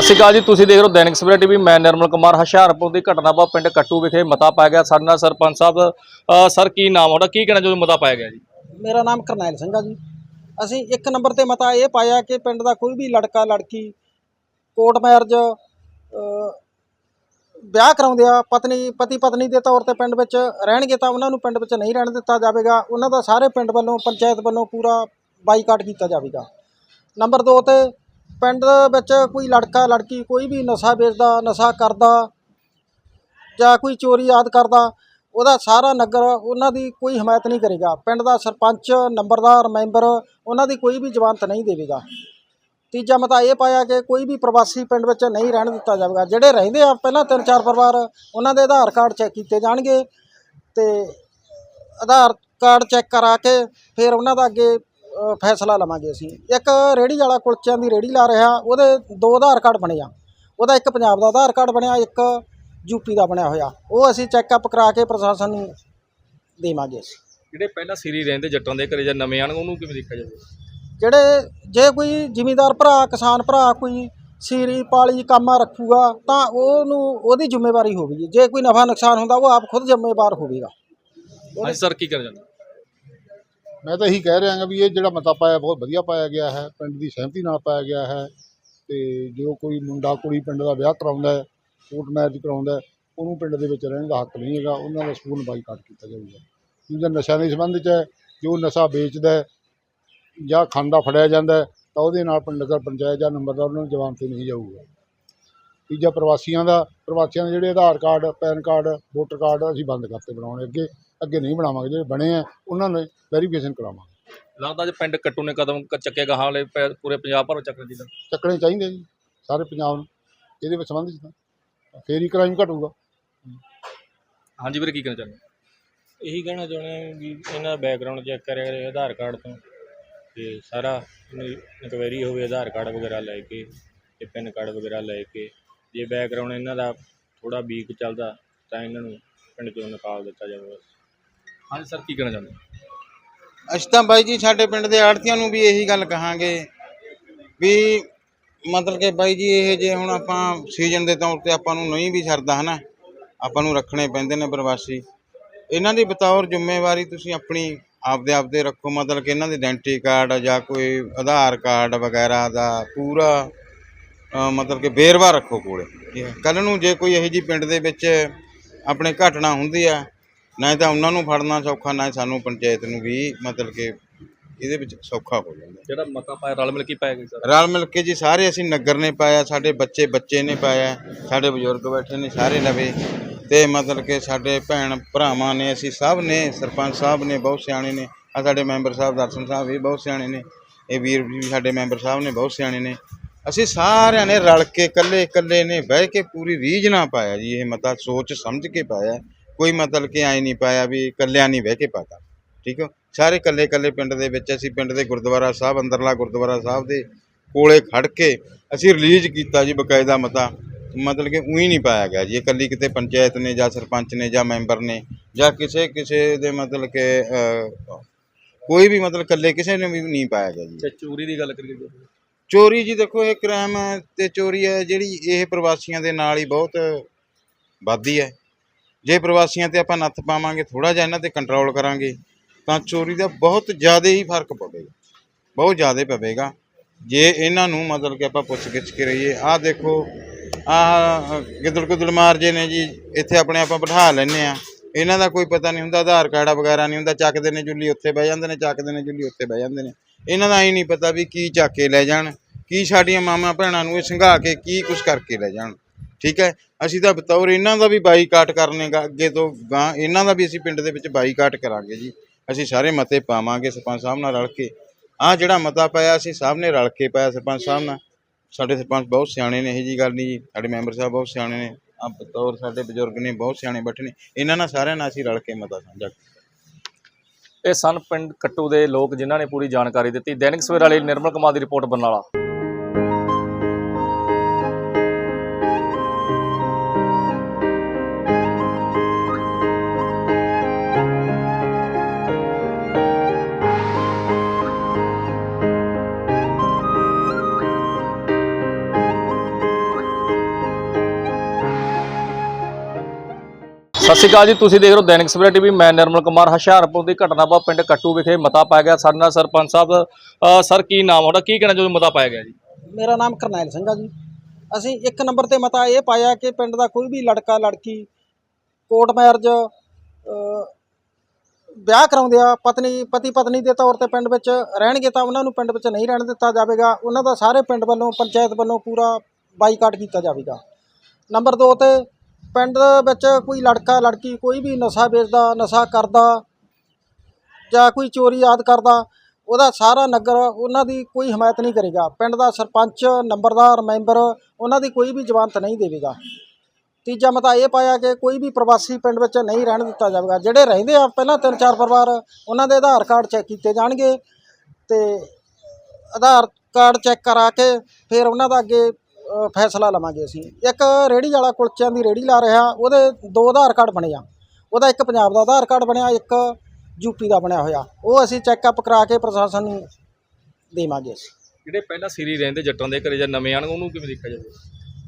ਸਤਿ ਸ਼੍ਰੀ ਅਕਾਲ ਜੀ, ਤੁਸੀਂ ਦੇਖ ਰਹੇ ਹੋ ਦੈਨਿਕ ਸਵੇਰਾ ਟੀਵੀ। ਮੈਂ ਨਿਰਮਲ ਕੁਮਾਰ, ਹੁਸ਼ਿਆਰਪੁਰ ਦੀ ਘਟਨਾ ਵਾ ਪਿੰਡ ਕੱਟੂ ਵਿਖੇ ਮਤਾ ਪਾਇਆ ਗਿਆ। ਸਾਡੇ ਨਾਲ ਸਰਪੰਚ ਸਾਹਿਬ ਸਰ, ਕੀ ਨਾਮ ਤੁਹਾਡਾ ਕੀ ਕਹਿਣਾ ਜਦੋਂ ਮਤਾ ਪਾਇਆ ਗਿਆ ਜੀ? ਮੇਰਾ ਨਾਮ ਕਰਨੈਲ ਸਿੰਘ ਆ ਜੀ। ਅਸੀਂ ਇੱਕ ਨੰਬਰ ਤੇ ਮਤਾ ਇਹ ਪਾਇਆ ਕਿ ਪਿੰਡ ਦਾ ਕੋਈ ਵੀ ਲੜਕਾ, ਲੜਕੀ, ਕੋਰਟ ਮੈਰਿਜ ਵਿਆਹ ਕਰਾਉਂਦੇ ਆ, ਪਤਨੀ, ਪਤੀ, ਪਤਨੀ ਦੇ ਤੌਰ ਤੇ ਪਿੰਡ ਵਿੱਚ ਰਹਿਣਗੇ ਤਾਂ ਉਹਨਾਂ ਨੂੰ ਪਿੰਡ ਵਿੱਚ ਨਹੀਂ ਰਹਿਣ ਦਿੱਤਾ ਜਾਵੇਗਾ। ਉਹਨਾਂ ਦਾ ਸਾਰੇ ਪਿੰਡ ਵੱਲੋਂ, ਪੰਚਾਇਤ ਵੱਲੋਂ ਪੂਰਾ ਬਾਈਕਾਟ ਕੀਤਾ ਜਾਵੇਗਾ। ਨੰਬਰ 2 ਤੇ ਪਿੰਡ ਵਿੱਚ ਕੋਈ ਲੜਕਾ, ਲੜਕੀ ਕੋਈ ਵੀ ਨਸ਼ਾ ਵੇਚਦਾ, ਨਸ਼ਾ ਕਰਦਾ ਜਾਂ ਕੋਈ ਚੋਰੀ ਯਾਦ ਕਰਦਾ, ਉਹਦਾ ਸਾਰਾ ਨਗਰ ਉਹਨਾਂ ਦੀ ਕੋਈ ਹਮਾਇਤ ਨਹੀਂ ਕਰੇਗਾ। ਪਿੰਡ ਦਾ ਸਰਪੰਚ, ਨੰਬਰਦਾਰ, ਮੈਂਬਰ ਉਹਨਾਂ ਦੀ ਕੋਈ ਵੀ ਜ਼ਮਾਨਤ ਨਹੀਂ ਦੇਵੇਗਾ। ਤੀਜਾ ਮਤਾ ਇਹ ਪਾਇਆ ਕਿ ਕੋਈ ਵੀ ਪ੍ਰਵਾਸੀ ਪਿੰਡ ਵਿੱਚ ਨਹੀਂ ਰਹਿਣ ਦਿੱਤਾ ਜਾਵੇਗਾ। ਜਿਹੜੇ ਰਹਿੰਦੇ ਆ, ਪਹਿਲਾਂ ਤਿੰਨ ਚਾਰ ਪਰਿਵਾਰ ਉਹਨਾਂ ਦੇ ਆਧਾਰ ਕਾਰਡ ਚੈੱਕ ਕੀਤੇ ਜਾਣਗੇ ਤੇ ਆਧਾਰ ਕਾਰਡ ਚੈੱਕ ਕਰਾ ਕੇ ਫਿਰ ਉਹਨਾਂ ਦਾ ਅੱਗੇ ਫੈਸਲਾ ਲਵਾਂਗੇ ਅਸੀਂ। ਇੱਕ ਰੇੜੀ ਵਾਲਾ ਕੁਲਚਿਆਂ ਦੀ ਰੇੜੀ ਲਾ ਰਿਹਾ ਉਹਦੇ ਦੋ ਆਧਾਰ ਕਾਰਡ ਬਣੇ ਆ। ਉਹਦਾ ਇੱਕ ਪੰਜਾਬ ਦਾ ਆਧਾਰ ਕਾਰਡ ਬਣਿਆ ਇੱਕ ਯੂਪੀ ਦਾ ਬਣਿਆ ਹੋਇਆ। ਉਹ ਅਸੀਂ ਚੈੱਕਅਪ ਕਰਾ ਕੇ ਪ੍ਰਸ਼ਾਸਨ ਨੂੰ ਦੇਵਾਂਗੇ ਅਸੀਂ। ਜਿਹੜੇ ਪਹਿਲਾਂ ਸਿਰੀ ਰਹਿੰਦੇ ਜੱਟਾਂ ਦੇ ਘਰੇ ਜਾਂ ਨਵੇਂ ਆਣ ਉਹਨੂੰ ਕਿਵੇਂ ਦੇਖਿਆ ਜਾਵੇ? ਜਿਹੜੇ ਜੇ ਕੋਈ ਜ਼ਿਮੀਂਦਾਰ ਭਰਾ ਕਿਸਾਨ ਭਰਾ ਕੋਈ ਸੀਰੀ ਪਾਲੀ ਕਾਮਾ ਰੱਖੂਗਾ ਤਾਂ ਉਹਨੂੰ ਉਹਦੀ ਜ਼ਿੰਮੇਵਾਰੀ ਹੋਵੇਗੀ। ਜੇ ਕੋਈ ਨਫਾ ਨੁਕਸਾਨ ਹੁੰਦਾ ਉਹ ਆਪ ਖੁਦ ਜ਼ਿੰਮੇਵਾਰ ਹੋਵੇਗਾ। ਹਾਂਜੀ ਸਰ ਕੀ ਕਹਿਣਾ ਚਾਹੁੰਦੇ ਮੈਂ ਤਾਂ ਇਹੀ ਕਹਿ ਰਿਹਾ ਹਾਂ ਵੀ ਇਹ ਜਿਹੜਾ ਮਤਾ ਪਾਇਆ ਬਹੁਤ ਵਧੀਆ ਪਾਇਆ ਗਿਆ ਹੈ ਪਿੰਡ ਦੀ ਸਹਿਮਤੀ ਨਾਲ ਪਾਇਆ ਗਿਆ ਹੈ ਤੇ ਜੋ ਕੋਈ ਮੁੰਡਾ ਕੁੜੀ ਪਿੰਡ ਦਾ ਵਿਆਹ ਕਰਾਉਂਦਾ ਹੈ ਕੋਰਟ ਮੈਰਿਜ ਕਰਾਉਂਦਾ ਹੈ, ਉਹਨੂੰ ਪਿੰਡ ਦੇ ਵਿੱਚ ਰਹਿਣ ਦਾ ਹੱਕ ਨਹੀਂ ਹੈਗਾ ਉਹਨਾਂ ਦਾ ਸਕੂਲ ਬਾਈਕਾਟ ਕੀਤਾ ਜਾਊਗਾ। ਜਿਹਦਾ ਨਸ਼ਾ ਦੇ ਸੰਬੰਧ 'ਚ ਹੈ ਜੋ ਨਸ਼ਾ ਵੇਚਦਾ ਜਾਂ ਖਾਂਦਾ ਫੜਿਆ ਜਾਂਦਾ ਤਾਂ ਉਹਦੇ ਨਾਲ ਪਿੰਡ ਨਗਰ ਪੰਚਾਇਤ ਜਾਂ ਨੰਬਰਦਾਰ ਉਹਨਾਂ ਨੂੰ ਜਵਾਬ ਤੇ ਨਹੀਂ ਜਾਊਗਾ। ਤੀਜਾ ਪ੍ਰਵਾਸੀਆਂ ਦਾ ਪ੍ਰਵਾਸੀਆਂ ਦੇ ਜਿਹੜੇ Aadhaar card PAN card voter card ਅਸੀਂ ਬੰਦ ਕਰਤੇ ਬਣਾਉਣੇ ਅੱਗੇ। ਅੱਗੇ ਨਹੀਂ ਬਣਾਵਾਂਗੇ ਜਿਹੜੇ ਬਣੇ ਆ ਉਹਨਾਂ ਨੇ ਵੈਰੀਫਿਕੇਸ਼ਨ ਕਰਾਵਾਂਗੇ। ਲੱਗਦਾ ਜੇ ਪਿੰਡ ਕੱਟੂ ਨੇ ਕਦਮ ਕ- ਚੱਕੇ ਗਾਹਾਂ ਵਾਲੇ ਪੈ- ਪੂਰੇ ਪੰਜਾਬ ਭਰ ਚੱਕਰ ਜੀ ਦਾ ਚੱਕਣੇ ਚਾਹੀਦੇ ਜੀ ਸਾਰੇ ਪੰਜਾਬ ਨੂੰ ਇਹਦੇ ਵਿੱਚ ਸੰਬੰਧ 'ਚ ਤਾਂ ਫੇਰ ਹੀ ਕ੍ਰਾਈਮ ਘਟੂਗਾ। ਹਾਂਜੀ ਵੀਰੇ ਕੀ ਕਹਿਣਾ ਚਾਹੁੰਦੇ ਇਹੀ ਕਹਿਣਾ ਚਾਹੁੰਦੇ ਹਾਂ ਵੀ ਇਹਨਾਂ ਦਾ ਬੈਕਗ੍ਰਾਉਂਡ ਚੈੱਕ ਕਰਿਆ ਕਰੇ ਆਧਾਰ ਕਾਰਡ ਤੋਂ ਤੇ ਸਾਰਾ ਇਨਕੁਆਇਰੀ ਹੋਵੇ ਆਧਾਰ ਕਾਰਡ ਵਗੈਰਾ ਲੈ ਕੇ ਤੇ ਪੈਨ ਕਾਰਡ ਵਗੈਰਾ ਲੈ ਕੇ ਜੇ ਬੈਕਗ੍ਰਾਉਂਡ ਇਹਨਾਂ ਦਾ ਥੋੜਾ ਵੀਕ ਚੱਲਦਾ ਤਾਂ ਇਹਨਾਂ ਨੂੰ ਪਿੰਡ ਚੋਂ ਨਿਕਾਲ ਦਿੱਤਾ ਜਾਵੇ ਹਾਂਜੀ ਸਰ ਕੀ ਕਹਿਣਾ ਚਾਹੁੰਦੇ ਅਸੀਂ ਤਾਂ ਬਾਈ ਜੀ ਸਾਡੇ ਪਿੰਡ ਦੇ ਆੜਤੀਆਂ ਨੂੰ ਵੀ ਇਹੀ ਗੱਲ ਕਹਾਂਗੇ ਵੀ ਮਤਲਬ ਕਿ ਬਾਈ ਜੀ ਇਹ ਜੇ ਹੁਣ ਆਪਾਂ ਸੀਜ਼ਨ ਦੇ ਤੌਰ ਤੇ ਆਪਾਂ ਨੂੰ ਨਹੀਂ ਵੀ ਸਰਦਾ ਹਨਾ ਆਪਾਂ ਨੂੰ ਰੱਖਣੇ ਪੈਂਦੇ ਨੇ ਪ੍ਰਵਾਸੀ। ਇਹਨਾਂ ਦੀ ਬਤੌਰ ਜ਼ਿੰਮੇਵਾਰੀ ਤੁਸੀਂ ਆਪਣੀ ਆਪਦੇ ਆਪਦੇ ਰੱਖੋ ਮਤਲਬ ਕਿ ਇਹਨਾਂ ਦੇ ਆਇਡੈਂਟੀ ਕਾਰਡ ਜਾਂ ਕੋਈ ਆਧਾਰ ਕਾਰਡ ਵਗੈਰਾ ਦਾ ਪੂਰਾ ਅ, ਮਤਲਬ ਕਿ ਵੇਰਵਾ ਰੱਖੋ ਕੋਲੇ। ਕੱਲ ਨੂੰ ਜੇ ਕੋਈ ਇਹੋ ਜੀ ਪਿੰਡ ਦੇ ਵਿੱਚ ਆਪਣੇ ਘਟਨਾ ਹੁੰਦੀ ਆ ਨਾ ਤਾਂ ਉਹਨਾਂ ਨੂੰ ਫੜਨਾ ਸੌਖਾ ਨਾ ਸਾਨੂੰ ਪੰਚਾਇਤ ਨੂੰ ਵੀ ਮਤਲਬ ਕਿ ਇਹਦੇ ਵਿੱਚ ਸੌਖਾ ਹੋ ਜਾਂਦਾ। ਜਿਹੜਾ ਮਤਾ ਪਾਇਆ ਰਲ ਮਿਲ ਕੇ ਪਾਇਆ ਗਿਆ ਸਰ? ਰਲ ਮਿਲ ਕੇ ਜੀ ਸਾਰੇ ਅਸੀਂ ਨਗਰ ਨੇ ਪਾਇਆ ਸਾਡੇ ਬੱਚੇ ਬੱਚੇ ਨੇ ਪਾਇਆ ਸਾਡੇ ਬਜ਼ੁਰਗ ਬੈਠੇ ਨੇ ਸਾਰੇ ਲਵੇ ਤੇ ਮਤਲਬ ਕਿ ਸਾਡੇ ਭੈਣ ਭਰਾਵਾਂ ਨੇ ਅਸੀਂ ਸਭ ਨੇ ਸਰਪੰਚ ਸਾਹਿਬ ਨੇ ਬਹੁਤ ਸਿਆਣੇ ਨੇ ਆ ਸਾਡੇ ਮੈਂਬਰ ਸਾਹਿਬ ਦਰਸ਼ਨ ਸਾਹਿਬ ਵੀ ਬਹੁਤ ਸਿਆਣੇ ਨੇ ਇਹ ਵੀਰ ਵੀ ਸਾਡੇ ਮੈਂਬਰ ਸਾਹਿਬ ਨੇ ਬਹੁਤ ਸਿਆਣੇ ਨੇ। ਅਸੀਂ ਸਾਰਿਆਂ ਨੇ ਰਲ ਕੇ ਇਕੱਲੇ ਇਕੱਲੇ ਨੇ ਬਹਿ ਕੇ ਪੂਰੀ ਰੀਝ ਨਾਲ ਪਾਇਆ ਜੀ ਇਹ ਮਤਾ ਸੋਚ ਸਮਝ ਕੇ ਪਾਇਆ। ਕੋਈ ਮਤਲਬ ਕਿ ਐ ਨਹੀਂ ਪਾਇਆ ਵੀ ਇਕੱਲਿਆਂ ਨਹੀਂ ਬਹਿ ਕੇ ਪਾਤਾ ਠੀਕ ਹੈ? ਸਾਰੇ ਇਕੱਲੇ ਇਕੱਲੇ ਪਿੰਡ ਦੇ ਵਿੱਚ ਅਸੀਂ ਪਿੰਡ ਦੇ ਗੁਰਦੁਆਰਾ ਸਾਹਿਬ ਅੰਦਰਲਾ ਗੁਰਦੁਆਰਾ ਸਾਹਿਬ ਦੇ ਕੋਲੇ ਖੜ ਕੇ ਅਸੀਂ ਰਿਲੀਜ਼ ਕੀਤਾ ਜੀ ਬਕਾਇਦਾ ਮਤਾ ਮਤਲਬ ਕਿ ਉਹੀ ਨਹੀਂ ਪਾਇਆ ਗਿਆ ਜੀ ਇਕੱਲੀ ਕਿਤੇ ਪੰਚਾਇਤ ਨੇ ਜਾਂ ਸਰਪੰਚ ਨੇ ਜਾਂ ਮੈਂਬਰ ਨੇ ਜਾਂ ਕਿਸੇ ਕਿਸੇ ਦੇ ਮਤਲਬ ਕਿ ਕੋਈ ਵੀ ਮਤਲਬ ਇਕੱਲੇ ਕਿਸੇ ਨੇ ਵੀ ਨਹੀਂ ਪਾਇਆ ਗਿਆ ਜੀ। ਚੋਰੀ ਦੀ ਗੱਲ ਕਰੀਏ। ਚੋਰੀ ਜੀ ਦੇਖੋ ਇਹ ਕ੍ਰਾਈਮ ਤੇ ਚੋਰੀ ਹੈ ਜਿਹੜੀ ਇਹ ਪ੍ਰਵਾਸੀਆਂ ਦੇ ਨਾਲ ਹੀ ਬਹੁਤ ਵੱਧਦੀ ਹੈ। ਜੇ ਪ੍ਰਵਾਸੀਆਂ ਤੇ ਆਪਾਂ ਨੱਥ ਪਾਵਾਂਗੇ ਥੋੜਾ ਜਿਹਾ ਇਹਨਾਂ ਤੇ ਕੰਟਰੋਲ ਕਰਾਂਗੇ, ਤਾਂ ਚੋਰੀ ਦਾ ਬਹੁਤ ਜ਼ਿਆਦਾ ਹੀ ਫ਼ਰਕ ਪਵੇਗਾ। ਬਹੁਤ ਜ਼ਿਆਦਾ ਪਵੇਗਾ। ਜੇ ਇਹਨਾਂ ਨੂੰ ਮਤਲਬ ਕਿ ਆਪਾਂ ਪੁੱਛ ਗਿੱਛ ਕੇ ਰਹੀਏ, ਆਹ ਦੇਖੋ, ਆਹ ਗਿੱਦੜ ਗੁੱਦੜ ਮਾਰ ਜੇ ਨੇ ਜੀ, ਇੱਥੇ ਆਪਣੇ ਆਪਾਂ ਬਿਠਾ ਲੈਨੇ ਆ ਇਹਨਾਂ ਦਾ ਕੋਈ ਪਤਾ ਨਹੀਂ ਹੁੰਦਾ, ਆਧਾਰ ਕਾਰਡ ਵਗੈਰਾ ਨਹੀਂ ਹੁੰਦਾ, ਚੱਕਦੇ ਨੇ ਜੁੱਲੀ ਉੱਥੇ ਬਹਿ ਜਾਂਦੇ ਨੇ, ਚੱਕਦੇ ਨੇ ਜੁੱਲੀ ਉੱਥੇ ਬਹਿ ਜਾਂਦੇ ਨੇ। ਇਹਨਾਂ ਦਾ ਹੀ ਨਹੀਂ ਪਤਾ ਵੀ ਕੀ ਚੱਕ ਕੇ ਲੈ ਜਾਣ, ਕੀ ਸਾਡੀਆਂ ਮਾਮਾ ਭੈਣਾਂ ਨੂੰ ਇਹ ਸੰਘਾ ਕੇ ਕੀ ਕੁਝ ਕਰਕੇ ਲੈ ਜਾਣ। ਠੀਕ ਹੈ? ਅਸੀਂ ਤਾਂ ਬਤੌਰ ਇਹਨਾਂ ਦਾ ਵੀ ਬਾਈਕਾਟ ਕਰਨੇ ਅੱਗੇ ਤੋਂ ਗਾਂ ਇਹਨਾਂ ਦਾ ਵੀ ਅਸੀਂ ਪਿੰਡ ਦੇ ਵਿੱਚ ਬਾਈਕਾਟ ਕਰਾਂਗੇ ਜੀ। ਅਸੀਂ ਸਾਰੇ ਮਤੇ ਪਾਵਾਂਗੇ ਸਰਪੰਚ ਸਾਹਿਬ ਨਾਲ ਰਲ ਕੇ। ਆਹ ਜਿਹੜਾ ਮਤਾ ਪਾਇਆ, ਅਸੀਂ ਸਭ ਨੇ ਰਲ ਕੇ ਪਾਇਆ ਸਰਪੰਚ ਸਾਹਿਬ ਨਾਲ। ਸਾਡੇ ਸਰਪੰਚ ਬਹੁਤ ਸਿਆਣੇ ਨੇ, ਇਹੋ ਜੀ ਗੱਲ ਨਹੀਂ ਜੀ। ਸਾਡੇ ਮੈਂਬਰ ਸਾਹਿਬ ਬਹੁਤ ਸਿਆਣੇ ਨੇ। ਆ ਬਤੌਰ ਸਾਡੇ ਬਜ਼ੁਰਗ ਨੇ, ਬਹੁਤ ਸਿਆਣੇ ਬੈਠੇ ਨੇ। ਇਹਨਾਂ ਨਾਲ ਸਾਰਿਆਂ ਨਾਲ ਅਸੀਂ ਰਲ ਕੇ ਮਤਾ ਸਾਂਝਾ ਇਹ ਸਨ ਪਿੰਡ ਕੱਟੂ ਦੇ ਲੋਕ ਜਿਨ੍ਹਾਂ ਨੇ ਪੂਰੀ ਜਾਣਕਾਰੀ ਦਿੱਤੀ। ਦੈਨਿਕ ਸਵੇਰ ਵਾਲੀ ਨਿਰਮਲ ਕੁਮਾਰ ਦੀ ਰਿਪੋਰਟ ਬਰਨਾਲਾ। ਸਤਿ ਸ਼੍ਰੀ ਅਕਾਲ ਜੀ, ਤੁਸੀਂ ਦੇਖ ਰਹੇ ਹੋ ਦੈਨਿਕ ਸਵੇਰਾ ਟੀਵੀ। ਮੈਂ ਨਿਰਮਲ ਕੁਮਾਰ, ਹੁਸ਼ਿਆਰਪੁਰ ਦੀ ਘਟਨਾ ਬਾ ਪਿੰਡ ਕੱਟੂ ਵਿਖੇ ਮਤਾ ਪਾਇਆ ਗਿਆ। ਸਾਡੇ ਨਾਲ ਸਰਪੰਚ ਸਾਹਿਬ ਸਰ, ਕੀ ਨਾਮ ਤੁਹਾਡਾ ਕੀ ਕਹਿਣਾ ਜਦੋਂ ਮਤਾ ਪਾਇਆ ਗਿਆ ਜੀ। ਮੇਰਾ ਨਾਮ ਕਰਨੈਲ ਸਿੰਘ ਆ ਜੀ। ਅਸੀਂ ਇੱਕ ਨੰਬਰ ਤੇ ਮਤਾ ਇਹ ਪਾਇਆ ਕਿ ਪਿੰਡ ਦਾ ਕੋਈ ਵੀ ਲੜਕਾ, ਲੜਕੀ, ਕੋਰਟ ਮੈਰਿਜ ਵਿਆਹ ਕਰਾਉਂਦੇ ਆ, ਪਤਨੀ, ਪਤੀ, ਪਤਨੀ ਦੇ ਤੌਰ ਤੇ ਪਿੰਡ ਵਿੱਚ ਰਹਿਣਗੇ ਤਾਂ ਉਹਨਾਂ ਨੂੰ ਪਿੰਡ ਵਿੱਚ ਨਹੀਂ ਰਹਿਣ ਦਿੱਤਾ ਜਾਵੇਗਾ। ਉਹਨਾਂ ਦਾ ਸਾਰੇ ਪਿੰਡ ਵੱਲੋਂ, ਪੰਚਾਇਤ ਵੱਲੋਂ ਪੂਰਾ ਬਾਈਕਾਟ ਕੀਤਾ ਜਾਵੇਗਾ। ਨੰਬਰ 2 ਤੇ ਪਿੰਡ ਵਿੱਚ ਕੋਈ ਲੜਕਾ, ਲੜਕੀ ਕੋਈ ਵੀ ਨਸ਼ਾ ਵੇਚਦਾ, ਨਸ਼ਾ ਕਰਦਾ ਜਾਂ ਕੋਈ ਚੋਰੀ ਆਦ ਕਰਦਾ, ਉਹਦਾ ਸਾਰਾ ਨਗਰ ਉਹਨਾਂ ਦੀ ਕੋਈ ਹਮਾਇਤ ਨਹੀਂ ਕਰੇਗਾ। ਪਿੰਡ ਦਾ ਸਰਪੰਚ, ਨੰਬਰਦਾਰ, ਮੈਂਬਰ ਉਹਨਾਂ ਦੀ ਕੋਈ ਵੀ ਜ਼ਮਾਨਤ ਨਹੀਂ ਦੇਵੇਗਾ। ਤੀਜਾ ਮਤਾ ਇਹ ਪਾਇਆ ਕਿ ਕੋਈ ਵੀ ਪ੍ਰਵਾਸੀ ਪਿੰਡ ਵਿੱਚ ਨਹੀਂ ਰਹਿਣ ਦਿੱਤਾ ਜਾਵੇਗਾ। ਜਿਹੜੇ ਰਹਿੰਦੇ ਆ, ਪਹਿਲਾਂ ਤਿੰਨ ਚਾਰ ਪਰਿਵਾਰ ਉਹਨਾਂ ਦੇ ਆਧਾਰ ਕਾਰਡ ਚੈੱਕ ਕੀਤੇ ਜਾਣਗੇ ਤੇ ਆਧਾਰ ਕਾਰਡ ਚੈੱਕ ਕਰਾ ਕੇ ਫਿਰ ਉਹਨਾਂ ਦਾ ਅੱਗੇ ਫੈਸਲਾ ਲਵਾਂਗੇ ਅਸੀਂ। ਇੱਕ ਰੇੜੀ ਵਾਲਾ ਕੁਲਚਿਆਂ ਦੀ ਰੇੜੀ ਲਾ ਰਿਹਾ ਉਹਦੇ ਦੋ ਆਧਾਰ ਕਾਰਡ ਬਣੇ ਆ। ਉਹਦਾ ਇੱਕ ਪੰਜਾਬ ਦਾ ਆਧਾਰ ਕਾਰਡ ਬਣਿਆ ਇੱਕ ਯੂਪੀ ਦਾ ਬਣਿਆ ਹੋਇਆ। ਉਹ ਅਸੀਂ ਚੈੱਕਅਪ ਕਰਾ ਕੇ ਪ੍ਰਸ਼ਾਸਨ ਨੂੰ ਦੇਵਾਂਗੇ ਅਸੀਂ। ਜਿਹੜੇ ਪਹਿਲਾਂ ਸਿਰੀ ਰਹਿੰਦੇ ਜੱਟਾਂ ਦੇ ਘਰੇ ਜਾਂ ਨਵੇਂ ਆਣ ਉਹਨੂੰ ਕਿਵੇਂ ਦੇਖਿਆ ਜਾਵੇ?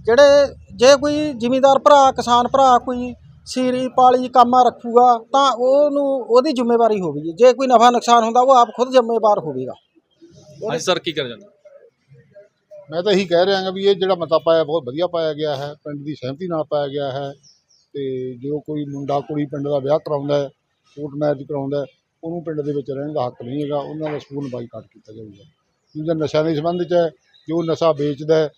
ਜਿਹੜੇ ਜੇ ਕੋਈ ਜ਼ਿਮੀਂਦਾਰ ਭਰਾ ਕਿਸਾਨ ਭਰਾ ਕੋਈ ਸੀਰੀ ਪਾਲੀ ਕਾਮਾ ਰੱਖੂਗਾ ਤਾਂ ਉਹਨੂੰ ਉਹਦੀ ਜ਼ਿੰਮੇਵਾਰੀ ਹੋਵੇਗੀ। ਜੇ ਕੋਈ ਨਫਾ ਨੁਕਸਾਨ ਹੁੰਦਾ ਉਹ ਆਪ ਖੁਦ ਜ਼ਿੰਮੇਵਾਰ ਹੋਵੇਗਾ। ਹਾਂਜੀ ਸਰ ਕੀ ਕਹਿਣਾ ਚਾਹੁੰਦੇ ਮੈਂ ਤਾਂ ਇਹੀ ਕਹਿ ਰਿਹਾ ਹਾਂ ਵੀ ਇਹ ਜਿਹੜਾ ਮਤਾ ਪਾਇਆ ਬਹੁਤ ਵਧੀਆ ਪਾਇਆ ਗਿਆ ਹੈ, ਪਿੰਡ ਦੀ ਸਹਿਮਤੀ ਨਾਲ ਪਾਇਆ ਗਿਆ ਹੈ ਤੇ ਜੋ ਕੋਈ ਮੁੰਡਾ ਕੁੜੀ ਪਿੰਡ ਦਾ ਵਿਆਹ ਕਰਾਉਂਦਾ ਹੈ ਕੋਰਟ ਮੈਰਿਜ ਕਰਾਉਂਦਾ ਉਹਨੂੰ ਪਿੰਡ ਦੇ ਵਿੱਚ ਰਹਿਣ ਦਾ ਹੱਕ ਨਹੀਂ ਹੈਗਾ, ਉਹਨਾਂ ਦਾ ਸਕੂਲ ਬਾਈਕਾਟ ਕੀਤਾ ਜਾਊਗਾ। ਜਿਹਦਾ ਨਸ਼ਾ ਦੇ ਸੰਬੰਧ 'ਚ ਹੈ, ਜੋ ਨਸ਼ਾ ਵੇਚਦਾ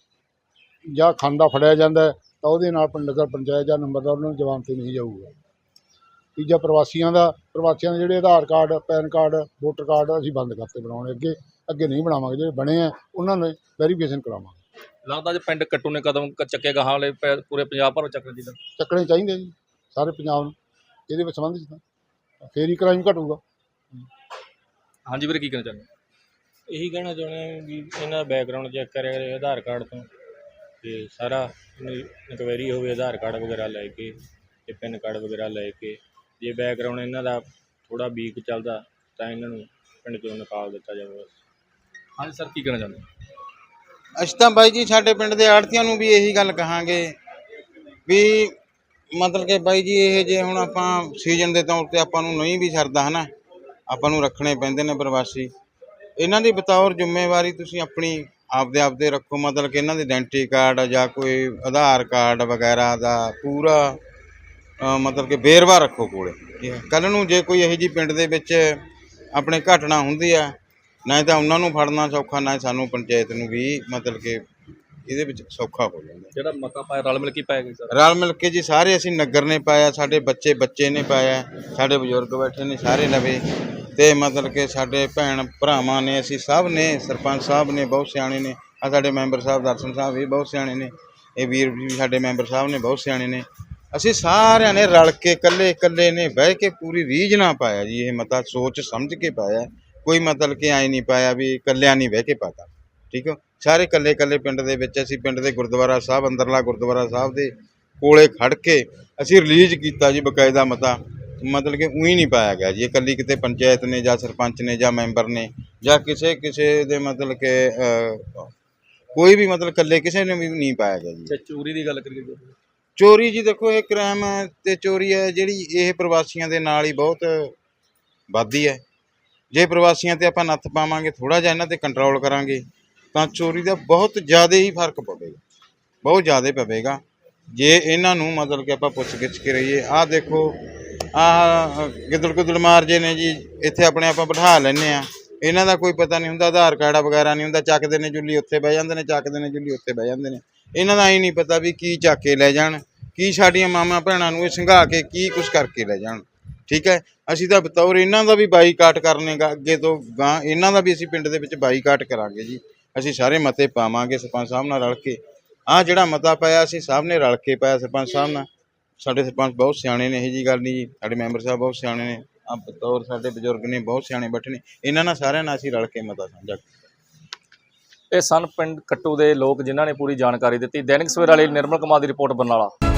ਜਾਂ ਖਾਂਦਾ ਫੜਿਆ ਜਾਂਦਾ ਤਾਂ ਉਹਦੇ ਨਾਲ ਪਿੰਡ ਨਗਰ ਪੰਚਾਇਤ ਜਾਂ ਨੰਬਰਦਾਰ ਉਹਨਾਂ ਨੂੰ ਜਵਾਬ ਤੇ ਨਹੀਂ ਜਾਊਗਾ। ਤੀਜਾ ਪ੍ਰਵਾਸੀਆਂ ਦਾ, ਪ੍ਰਵਾਸੀਆਂ ਦੇ ਜਿਹੜੇ Aadhaar card, PAN card, voter card ਅਸੀਂ ਬੰਦ ਕਰਤੇ ਬਣਾਉਣੇ ਅੱਗੇ। ਅੱਗੇ ਨਹੀਂ ਬਣਾਵਾਂਗੇ ਜਿਹੜੇ ਬਣੇ ਆ ਉਹਨਾਂ ਨੇ ਵੈਰੀਫਿਕੇਸ਼ਨ ਕਰਾਵਾਂਗੇ। ਲੱਗਦਾ ਜੇ ਪਿੰਡ ਕੱਟੂ ਨੇ ਕਦਮ ਕ- ਚੱਕੇ ਗਾਹਾਂ ਵਾਲੇ ਪੈ- ਪੂਰੇ ਪੰਜਾਬ ਭਰ ਵਿੱਚ ਚੱਕਣ ਦੀ ਚੱਕਣੇ ਚਾਹੀਦੇ ਜੀ ਸਾਰੇ ਪੰਜਾਬ ਨੂੰ ਇਹਦੇ ਵਿੱਚ ਸੰਬੰਧ 'ਚ ਤਾਂ ਫੇਰ ਹੀ ਕ੍ਰਾਈਮ ਘਟੂਗਾ। ਹਾਂਜੀ ਵੀਰੇ ਕੀ ਕਹਿਣਾ ਚਾਹੁੰਦੇ ਇਹੀ ਕਹਿਣਾ ਚਾਹੁੰਦੇ ਹਾਂ ਵੀ ਇਹਨਾਂ ਦਾ ਬੈਕਗ੍ਰਾਉਂਡ ਚੈੱਕ ਕਰਿਆ ਕਰੇ ਆਧਾਰ ਕਾਰਡ ਤੋਂ ਤੇ ਸਾਰਾ ਇਨਕੁਆਇਰੀ ਹੋਵੇ ਆਧਾਰ ਕਾਰਡ ਵਗੈਰਾ ਲੈ ਕੇ ਤੇ ਪੈਨ ਕਾਰਡ ਵਗੈਰਾ ਲੈ ਕੇ। ਜੇ ਬੈਕਗ੍ਰਾਉਂਡ ਇਹਨਾਂ ਦਾ ਥੋੜਾ ਵੀਕ ਚੱਲਦਾ ਤਾਂ ਇਹਨਾਂ ਨੂੰ ਪਿੰਡ ਚੋਂ ਨਿਕਾਲ ਦਿੱਤਾ ਜਾਵੇ ਹਾਂਜੀ ਸਰ ਕੀ ਕਹਿਣਾ ਚਾਹੁੰਦੇ ਅਸੀਂ ਤਾਂ ਬਾਈ ਜੀ ਸਾਡੇ ਪਿੰਡ ਦੇ ਆੜਤੀਆਂ ਨੂੰ ਵੀ ਇਹੀ ਗੱਲ ਕਹਾਂਗੇ ਵੀ ਮਤਲਬ ਕਿ ਬਾਈ ਜੀ ਇਹ ਜੇ ਹੁਣ ਆਪਾਂ ਸੀਜ਼ਨ ਦੇ ਤੌਰ ਤੇ ਆਪਾਂ ਨੂੰ ਨਹੀਂ ਵੀ ਸਰਦਾ ਹਨਾ ਆਪਾਂ ਨੂੰ ਰੱਖਣੇ ਪੈਂਦੇ ਨੇ ਪ੍ਰਵਾਸੀ। ਇਹਨਾਂ ਦੀ ਬਤੌਰ ਜ਼ਿੰਮੇਵਾਰੀ ਤੁਸੀਂ ਆਪਣੀ ਆਪਦੇ ਆਪਦੇ ਰੱਖੋ ਮਤਲਬ ਕਿ ਇਹਨਾਂ ਦੇ ਆਇਡੈਂਟੀ ਕਾਰਡ ਜਾਂ ਕੋਈ ਆਧਾਰ ਕਾਰਡ ਵਗੈਰਾ ਦਾ ਪੂਰਾ ਅ, ਮਤਲਬ ਕਿ ਵੇਰਵਾ ਰੱਖੋ ਕੋਲੇ। ਕੱਲ ਨੂੰ ਜੇ ਕੋਈ ਇਹੋ ਜਿਹੀ ਪਿੰਡ ਦੇ ਵਿੱਚ ਆਪਣੇ ਘਟਨਾ ਹੁੰਦੀ ਆ ਨਾ ਤਾਂ ਉਹਨਾਂ ਨੂੰ ਫੜਨਾ ਸੌਖਾ ਨਾ ਸਾਨੂੰ ਪੰਚਾਇਤ ਨੂੰ ਵੀ ਮਤਲਬ ਕਿ ਇਹਦੇ ਵਿੱਚ ਸੌਖਾ ਹੋ ਜਾਂਦਾ। ਜਿਹੜਾ ਮਤਾ ਪਾਇਆ ਰਲ ਮਿਲ ਕੇ ਪਾਇਆ ਗਿਆ ਸਰ? ਰਲ ਮਿਲ ਕੇ ਜੀ ਸਾਰੇ ਅਸੀਂ ਨਗਰ ਨੇ ਪਾਇਆ ਸਾਡੇ ਬੱਚੇ ਬੱਚੇ ਨੇ ਪਾਇਆ ਸਾਡੇ ਬਜ਼ੁਰਗ ਬੈਠੇ ਨੇ ਸਾਰੇ ਲਵੇ ਤੇ ਮਤਲਬ ਕਿ ਸਾਡੇ ਭੈਣ ਭਰਾਵਾਂ ਨੇ ਅਸੀਂ ਸਭ ਨੇ ਸਰਪੰਚ ਸਾਹਿਬ ਨੇ ਬਹੁਤ ਸਿਆਣੇ ਨੇ ਆ ਸਾਡੇ ਮੈਂਬਰ ਸਾਹਿਬ ਦਰਸ਼ਨ ਸਾਹਿਬ ਵੀ ਬਹੁਤ ਸਿਆਣੇ ਨੇ ਇਹ ਵੀਰ ਵੀ ਸਾਡੇ ਮੈਂਬਰ ਸਾਹਿਬ ਨੇ ਬਹੁਤ ਸਿਆਣੇ ਨੇ। ਅਸੀਂ ਸਾਰਿਆਂ ਨੇ ਰਲ ਕੇ ਇਕੱਲੇ ਇਕੱਲੇ ਨੇ ਬਹਿ ਕੇ ਪੂਰੀ ਰੀਝ ਨਾਲ ਪਾਇਆ ਜੀ ਇਹ ਮਤਾ ਸੋਚ ਸਮਝ ਕੇ ਪਾਇਆ। ਕੋਈ ਮਤਲਬ ਕਿ ਐ ਨਹੀਂ ਪਾਇਆ ਵੀ ਇਕੱਲਿਆਂ ਨਹੀਂ ਬਹਿ ਕੇ ਪਾਤਾ ਠੀਕ ਹੈ? ਸਾਰੇ ਇਕੱਲੇ ਇਕੱਲੇ ਪਿੰਡ ਦੇ ਵਿੱਚ ਅਸੀਂ ਪਿੰਡ ਦੇ ਗੁਰਦੁਆਰਾ ਸਾਹਿਬ ਅੰਦਰਲਾ ਗੁਰਦੁਆਰਾ ਸਾਹਿਬ ਦੇ ਕੋਲੇ ਖੜ ਕੇ ਅਸੀਂ ਰਿਲੀਜ਼ ਕੀਤਾ ਜੀ ਬਕਾਇਦਾ ਮਤਾ। ਮਤਲਬ ਕਿ ਉਹੀ ਨਹੀਂ ਪਾਇਆ ਗਿਆ ਜੀ ਇਕੱਲੀ ਕਿਤੇ ਪੰਚਾਇਤ ਨੇ ਜਾਂ ਸਰਪੰਚ ਨੇ ਜਾਂ ਮੈਂਬਰ ਨੇ ਜਾਂ ਕਿਸੇ ਕਿਸੇ ਦੇ ਮਤਲਬ ਕਿ ਕੋਈ ਵੀ ਮਤਲਬ ਇਕੱਲੇ ਕਿਸੇ ਨੇ ਵੀ ਨਹੀਂ ਪਾਇਆ ਗਿਆ ਜੀ। ਚੋਰੀ ਦੀ ਗੱਲ ਕਰੀਏ। ਚੋਰੀ ਜੀ ਦੇਖੋ ਇਹ ਕ੍ਰਾਈਮ ਤੇ ਚੋਰੀ ਹੈ ਜਿਹੜੀ ਇਹ ਪ੍ਰਵਾਸੀਆਂ ਦੇ ਨਾਲ ਹੀ ਬਹੁਤ ਵੱਧਦੀ ਹੈ। ਜੇ ਪ੍ਰਵਾਸੀਆਂ ਤੇ ਆਪਾਂ ਨੱਥ ਪਾਵਾਂਗੇ ਥੋੜਾ ਜਿਹਾ ਇਹਨਾਂ ਤੇ ਕੰਟਰੋਲ ਕਰਾਂਗੇ, ਤਾਂ ਚੋਰੀ ਦਾ ਬਹੁਤ ਜ਼ਿਆਦਾ ਹੀ ਫ਼ਰਕ ਪਵੇਗਾ। ਬਹੁਤ ਜ਼ਿਆਦਾ ਪਵੇਗਾ। ਜੇ ਇਹਨਾਂ ਨੂੰ ਮਤਲਬ ਕਿ ਆਪਾਂ ਪੁੱਛ ਗਿੱਛ ਕੇ ਰਹੀਏ, ਆਹ ਦੇਖੋ, ਆਹ ਗਿੱਦੜ ਗੁੱਦੜ ਮਾਰ ਜੇ ਨੇ ਜੀ, ਇੱਥੇ ਆਪਣੇ ਆਪਾਂ ਬਿਠਾ ਲੈਨੇ ਆ ਇਹਨਾਂ ਦਾ ਕੋਈ ਪਤਾ ਨਹੀਂ ਹੁੰਦਾ, ਆਧਾਰ ਕਾਰਡ ਵਗੈਰਾ ਨਹੀਂ ਹੁੰਦਾ, ਚੱਕਦੇ ਨੇ ਜੁੱਲੀ ਉੱਥੇ ਬਹਿ ਜਾਂਦੇ ਨੇ, ਚੱਕਦੇ ਨੇ ਜੁੱਲੀ ਉੱਥੇ ਬਹਿ ਜਾਂਦੇ ਨੇ। ਇਹਨਾਂ ਦਾ ਇਹ ਨਹੀਂ ਪਤਾ ਵੀ ਕੀ ਚੱਕ ਕੇ ਲੈ ਜਾਣ, ਕੀ ਸਾਡੀਆਂ ਮਾਮਾ ਭੈਣਾਂ ਨੂੰ ਇਹ ਸੰਘਾ ਕੇ ਕੀ ਕੁਝ ਕਰਕੇ ਲੈ ਜਾਣ। ਠੀਕ ਹੈ? ਅਸੀਂ ਤਾਂ ਬਤੌਰ ਇਹਨਾਂ ਦਾ ਵੀ ਬਾਈਕਾਟ ਕਰਨੇ ਅੱਗੇ ਤੋਂ ਗਾਂ ਇਹਨਾਂ ਦਾ ਵੀ ਅਸੀਂ ਪਿੰਡ ਦੇ ਵਿੱਚ ਬਾਈਕਾਟ ਕਰਾਂਗੇ ਜੀ। ਅਸੀਂ ਸਾਰੇ ਮਤੇ ਪਾਵਾਂਗੇ ਸਰਪੰਚ ਸਾਹਿਬ ਨਾਲ ਰਲ ਕੇ। ਆਹ ਜਿਹੜਾ ਮਤਾ ਪਾਇਆ, ਅਸੀਂ ਸਭ ਨੇ ਰਲ ਕੇ ਪਾਇਆ ਸਰਪੰਚ ਸਾਹਿਬ ਨਾਲ। ਸਾਡੇ ਸਰਪੰਚ ਬਹੁਤ ਸਿਆਣੇ ਨੇ, ਇਹ ਜੀ ਗੱਲ ਨਹੀਂ ਜੀ। ਸਾਡੇ ਮੈਂਬਰ ਸਾਹਿਬ ਬਹੁਤ ਸਿਆਣੇ ਨੇ। ਆ ਬਤੌਰ ਸਾਡੇ ਬਜ਼ੁਰਗ ਨੇ, ਬਹੁਤ ਸਿਆਣੇ ਬੈਠੇ ਨੇ। ਇਹਨਾਂ ਨਾਲ ਸਾਰਿਆਂ ਨਾਲ ਅਸੀਂ ਰਲ ਕੇ ਮਤਾ ਸਾਂਝਾ ਇਹ ਸਨ ਪਿੰਡ ਕੱਟੂ ਦੇ ਲੋਕ ਜਿਨ੍ਹਾਂ ਨੇ ਪੂਰੀ ਜਾਣਕਾਰੀ ਦਿੱਤੀ। ਦੈਨਿਕ ਸਵੇਰ ਲਈ ਨਿਰਮਲ ਕੁਮਾਰ ਦੀ ਰਿਪੋਰਟ ਬਰਨਾਲਾ।